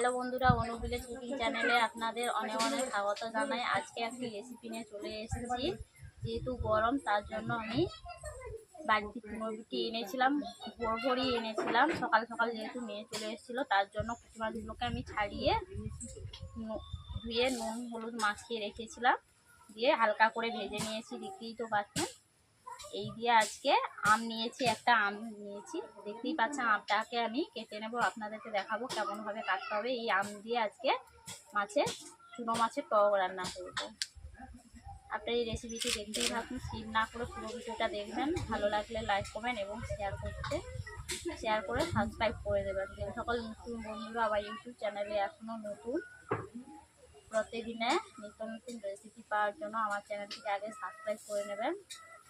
Hello বন্ধুরা অনুবিলেজ cooking চ্যানেলে আপনাদের অনেক অনেক স্বাগত জানাই। আজকে একটি রেসিপি নিয়ে চলে এসেছি। যেহেতু গরম, তার জন্য আমি বাড়িতে কুমড়োবিটি এনেছিলাম ভোর ভোরই এনেছিলাম। সকাল সকাল যেহেতু মেয়ে চলে এসেছিল, তার জন্য পুঁটি মাছগুলোকে আমি ছাড়িয়ে ধুয়ে নুন, হলুদ মাখিয়ে রেখেছিলাম। দিয়ে হালকা করে ভেজে নিয়েছি, দেখতেই তো পাচ্ছেন। এই দিয়ে আজকে আম নিয়েছি, একটা আম নিয়েছি। দেখতেই পাচ্ছেন আমটাকে আমি কেটে নেব, আপনাদেরকে দেখাবো কেমনভাবে কাটতে হবে। এই আম দিয়ে আজকে মাছের চুনো মাছের টক রান্না করব। আপনার এই রেসিপিটি দেখতেই থাকুন স্কিপ না করে পুরো ভিডিওটা দেখবেন। ভালো লাগলে লাইক করবেন এবং শেয়ার করতে। শেয়ার করে সাবস্ক্রাইব করে দেবেন। সকল নতুন বন্ধুরা আবার ইউটিউব চ্যানেলে এখনও নতুন। প্রতিদিনে নিত্য নতুন রেসিপি পাওয়ার জন্য আমার চ্যানেলটিকে আগে সাবস্ক্রাইব করে নেবেন।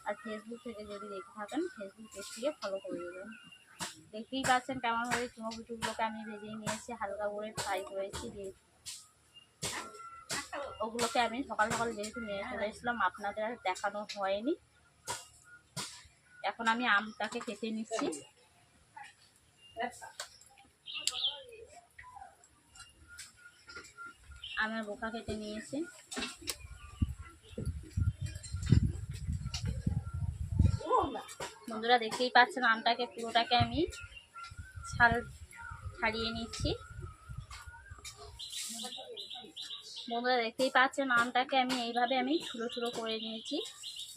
আর ফেসবুক থেকে যদি দেখে থাকেন ফেসবুক পেজটিকে ফলো করে দেবেন। দেখতেই পাচ্ছেন কেমনভাবে চুনো পিঠুগুলোকে আমি ভেজে নিয়েছি, হালকা করে ফ্রাই করেছি, দিয়ে ওগুলোকে আমি সকাল সকাল যেহেতু নিয়ে চলে এসেছিলাম, আপনাদের আর দেখানো হয়নি। এখন আমি আমটাকে কেটে নিচ্ছি। আমের বোকা কেটে নিয়েছি। বন্ধুরা দেখতেই পাচ্ছেন আমটাকে, পুরোটাকে আমি ছাল ছাড়িয়ে নিচ্ছি। বন্ধুরা দেখতেই পাচ্ছেন আমটাকে আমি এইভাবে আমি ছোটো ছোটো করে নিয়েছি।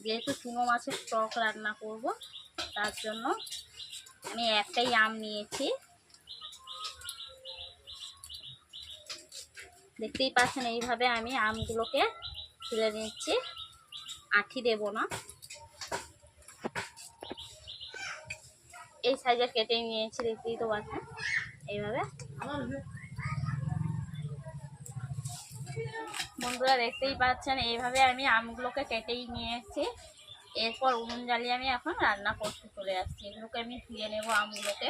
যেহেতু চুনো মাছের টক রান্না করব, তার জন্য আমি একটাই আম নিয়েছি। দেখতেই পাচ্ছেন এইভাবে আমি আমগুলোকে তুলে নিচ্ছি। আঠি দেব না। এই সাইজের কেটে নিয়েছি, দেখতেই তো পাচ্ছেন। এইভাবে। বন্ধুরা, দেখতেই পাচ্ছেন, এইভাবে আমি আমগুলোকে কেটেই নিয়েছি। এরপর উনুন জ্বালিয়ে আমি এখন রান্না করতে চলে আসছি এগুলোকে আমি ধুয়ে নেব আমগুলোকে।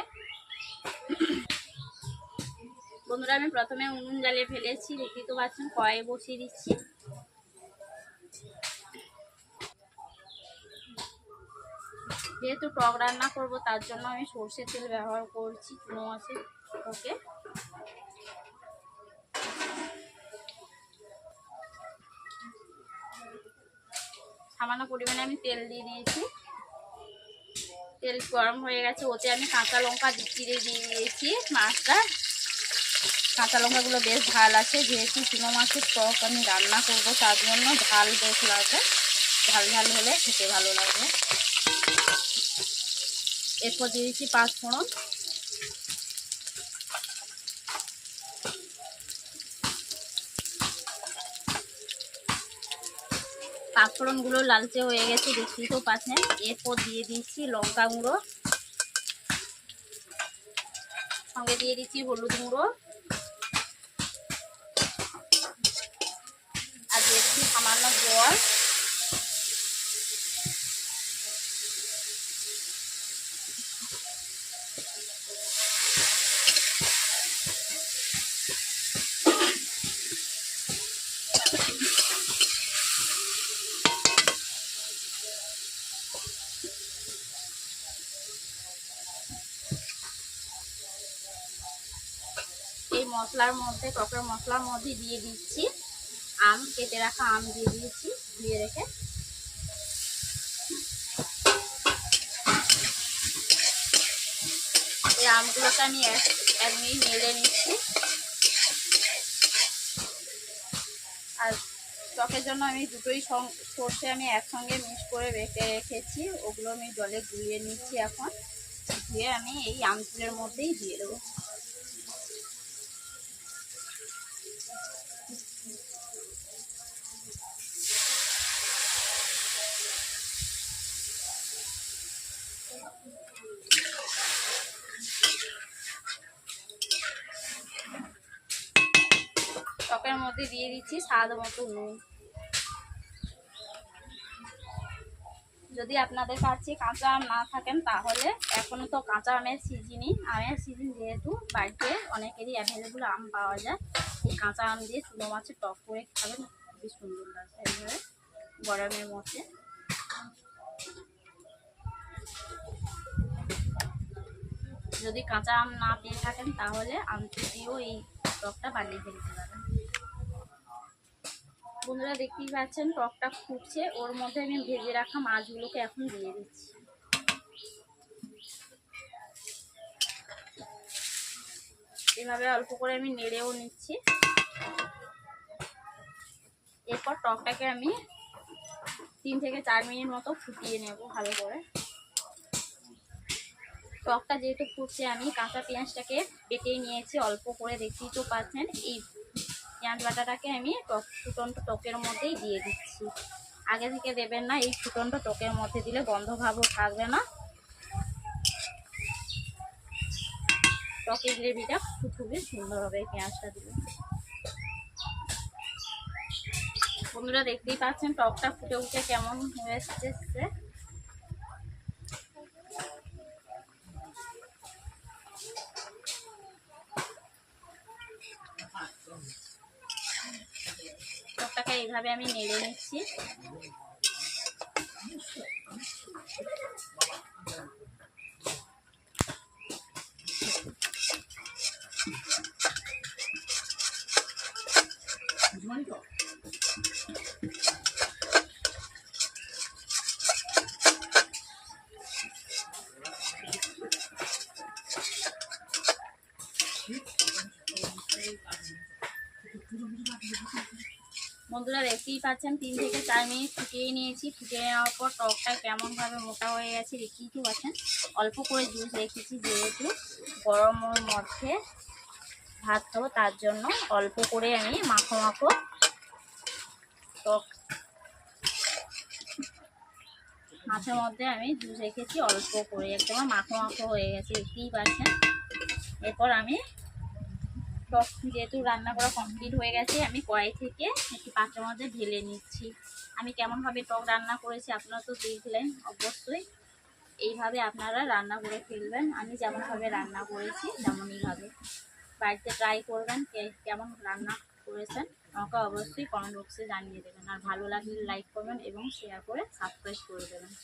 বন্ধুরা, আমি প্রথমে উনুন জ্বালিয়ে ফেলেছি। দেখতেই তো পাচ্ছেন কয়ে বসিয়ে দিচ্ছি। যেহেতু টক রান্না করব, তার জন্য আমি সর্ষের তেল ব্যবহার করছি চুনো মাছের ওকে। সামান্য পরিমাণে আমি তেল দিয়ে দিয়েছি। তেল গরম হয়ে গেছে, ওতে আমি কাঁচা লঙ্কা চিড়ে দিয়ে দিয়েছি, মাছটা। কাঁচা লঙ্কাগুলো বেশ ঝাল আছে, যেহেতু চুনো মাছের টক আমি রান্না করব, তার জন্য ঝাল বেশ লাগবে। ঝাল ঝাল হলে খেতে ভালো লাগবে এরপর দিয়ে দিচ্ছি পাঁচ ফোড়ন। পাঁচফোড়নগুলো লালচে হয়ে গেছে, দেখতেই তো পাচ্ছেন। এরপর দিয়ে দিচ্ছি লঙ্কা গুঁড়ো। সঙ্গে দিয়ে দিচ্ছি হলুদ গুঁড়ো। আর দিয়েছি সামান্য জল এই মশলার মধ্যে টকের মশলার মধ্যে দিয়ে দিচ্ছি। আম, কেটে রাখা আম দিয়ে দিয়েছি দিয়ে রেখে। এই আমগুলোকে আমি এক মিনিট নেড়ে নিচ্ছি। আর টকের জন্য আমি দুটোই সর্ষে আমি একসঙ্গে মিক্স করে রেখে রেখেছি। ওগুলো আমি জলে গুলিয়ে নিচ্ছি এখন। দিয়ে আমি এই আমচুলের মধ্যেই দিয়ে দেবো টকের মধ্যে দিয়ে দিচ্ছি স্বাদ মতো নুন। যদি আপনাদের কাছে কাঁচা আম না থাকেন, তাহলে এখনও তো কাঁচা আমের সিজনই। আমের সিজন যেহেতু, বাড়িতে অনেকেরই অ্যাভেলেবল আম পাওয়া যায়। এই কাঁচা আম দিয়ে চুনো মাছের টক করে খাবেন, খুবই সুন্দর লাগবে এইভাবে গরমের মধ্যে। যদি কাঁচা আম না পেয়ে থাকেন, তাহলে আমচুর দিয়েও এই টকটা বানিয়ে ফেলতে পারেন। বন্ধুরা দেখতেই পাচ্ছেন, টকটা ফুটছে। ওর মধ্যে আমি ভেজে রাখা মাছগুলোকে এখন দিয়ে দিচ্ছি। এভাবে অল্প করে আমি নেড়েও নিচ্ছি। এরপর টকটাকে আমি তিন থেকে চার মিনিট মতো ফুটিয়ে নেব ভালো করে। টকটা যেহেতু ফুটছে, আমি কাঁচা পেঁয়াজটাকে বেটে নিয়েছি, অল্প করে দেখতেই তো পাচ্ছেন। এই পেঁয়াজ বাটাটাকে আমি টক, ফুটন্ত টকের মধ্যেই দিয়ে দিচ্ছি। আগে থেকে দেবেন না, এই ফুটন্ত টকের মধ্যে দিলে গন্ধ ভাবও থাকবে না। টকের গ্রেভিটা খুবই সুন্দর হবে পেঁয়াজটা দিলে। বন্ধুরা দেখতেই পাচ্ছেন, টকটা ফুটে উঠে কেমন হয়ে এসছে টকটাকে এইভাবে আমি নেড়ে নিচ্ছি। বন্ধুরা দেখতেই পাচ্ছেন, তিন থেকে চার মিনিট ফুটিয়ে নিয়েছি। ফুটিয়ে নেওয়ার পর টকটা কেমনভাবে মোটা হয়ে গেছে দেখতেই তো পাচ্ছেন। অল্প করে জুস রেখেছি যেহেতু গরমের মধ্যে ভাত খাব, তার জন্য অল্প করে আমি মাখো মাখো টক মাছের মধ্যে আমি জুস রেখেছি, অল্প করে একদম মাখো মাখো হয়ে গেছে, দেখতেই পাচ্ছেন। এরপর আমি টক যেহেতু রান্না করা কমপ্লিট হয়ে গেছে, আমি কড়াই থেকে একটি পাত্রের মধ্যে ঢেলে নিচ্ছি। আমি কেমনভাবে টক রান্না করেছি আপনারা তো দেখলেন, অবশ্যই। এইভাবে আপনারা রান্না করে ফেলবেন। আমি যেমনভাবে রান্না করেছি, তেমনইভাবে। বাড়িতে ট্রাই করবেন কে- কেমন রান্না করেছেন, আমাকে অবশ্যই কমেন্ট বক্সে জানিয়ে দেবেন। আর ভালো লাগলে লাইক করবেন এবং শেয়ার করে সাবস্ক্রাইব করে দেবেন।